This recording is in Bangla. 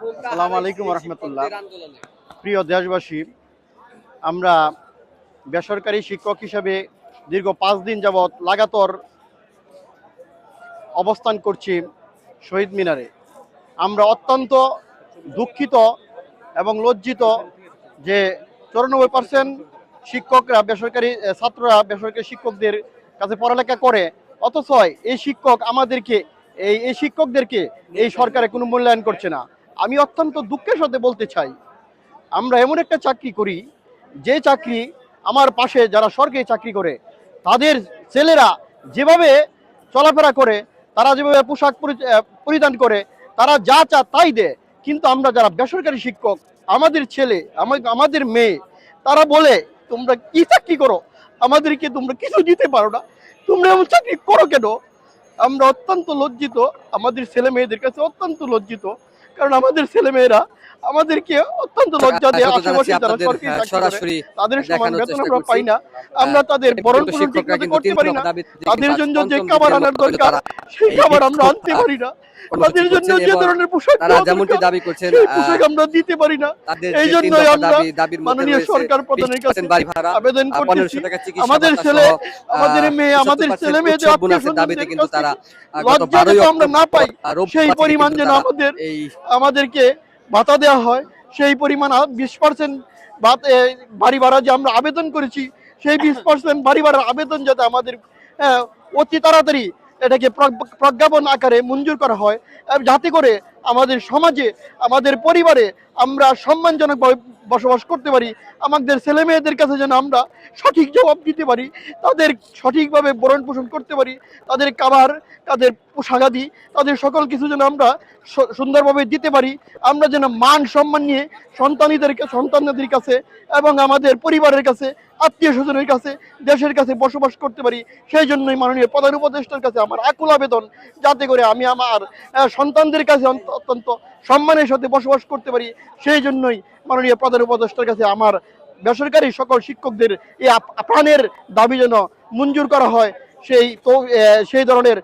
আসসালামু আলাইকুম রহমতুল্লাহ। প্রিয় দেশবাসী আমরা বেসরকারি শিক্ষক হিসাবে দীর্ঘ পাঁচ দিন যাবৎ লাগাতার অবস্থান করছি শহীদ মিনারে। আমরা অত্যন্ত দুঃখিত এবং লজ্জিত যে চৌরানব্বই পার্সেন্ট শিক্ষকরা বেসরকারি ছাত্ররা বেসরকারি শিক্ষকদের কাছে পড়ালেখা করে অথচ এই শিক্ষক আমাদেরকে এই এই শিক্ষকদেরকে এই সরকারে কোনো মূল্যায়ন করছে না। আমি অত্যন্ত দুঃখের সাথে বলতে চাই, আমরা এমন একটা চাকরি করি, যে চাকরি আমার পাশে যারা সরকারি চাকরি করে, তাদের ছেলেরা যেভাবে চলাফেরা করে, তারা যেভাবে পোশাক পরিধান করে, তারা যা চা তাই দেয়। কিন্তু আমরা যারা বেসরকারি শিক্ষক, আমাদের ছেলে, আমা- আমাদের মেয়ে, তারা বলে, তোমরা কি চাকরি করো? আমাদেরকে তোমরা কিছু দিতে পারো না। তোমরা এমন চাকরি করো কেন? আমরা অত্যন্ত লজ্জিত, আমাদের ছেলে মেয়েদের কাছে অত্যন্ত লজ্জিত। কারণ আমাদের ছেলে মেয়েরা আমাদেরকে অত্যন্ত লজ্জা দেয় আশেপাশে যারা সরকারি সরাসরি তাদের সমান বেতন আমরা পাই না। আমরা তাদের বরণ মতো করতে পারি না। তাদের জন্য যে খাবার আনার দরকার সেই খাবার আমরা আনতে পারি না। তাদের জন্য যে ধরনের পোশাক তারা যেমনটি দাবি করছেন পোশাক আমরা দিতে পারি না। এই জন্যই আমরা দাবি মাননীয় সরকার প্রধানের কাছে 20% বাড়ি ভাড়া আবেদন আহ, করতেছি। 1500 টাকা চিকিৎসা আমাদের ছেলে আমাদের মেয়ে আমাদের ছেলে মেয়েদের আত্মীয় দাবিতে কিন্তু তারা গত লজ্জা 12 আমরা না পাই সেই পরিমাণ যেন আমাদের আমাদেরকে ভাতা দেওয়া হয়, সেই পরিমাণ বিশ পার্সেন্ট বাড়ি ভাড়া যে আমরা আবেদন করেছি, সেই বিশ পার্সেন্ট বাড়ি ভাড়ার আবেদন যাতে আমাদের অতি তাড়াতাড়ি এটাকে প্রজ্ঞাপন আকারে মঞ্জুর করা হয়। যাতে করে আমাদের সমাজে, আমাদের পরিবারে আমরা সম্মানজনকভাবে বসবাস করতে পারি, আমাদের ছেলে মেয়েদের কাছে যেন আমরা সঠিক জবাব দিতে পারি, তাদের সঠিকভাবে বরণ পোষণ করতে পারি, তাদের খাবার, তাদের পোশাকাদি তাদের সকল কিছু যেন আমরা সুন্দরভাবে দিতে পারি, আমরা যেন মান সম্মান নিয়ে সন্তানীদের সন্তানদের কাছে এবং আমাদের পরিবারের কাছে, আত্মীয় স্বজনের কাছে, দেশের কাছে বসবাস করতে পারি, সেই জন্যই মাননীয় প্রধান উপদেষ্টার কাছে আমার আকুল আবেদন, যাতে করে আমি আমার সন্তানদের কাছে অত্যন্ত সম্মানের সাথে বসবাস করতে পারি, সেই জন্যই মাননীয় প্রধান উপদেষ্টার কাছে আমার বেসরকারি সকল শিক্ষকদের এই প্রাণের দাবি যেন মঞ্জুর করা হয়, সেই সেই ধরনের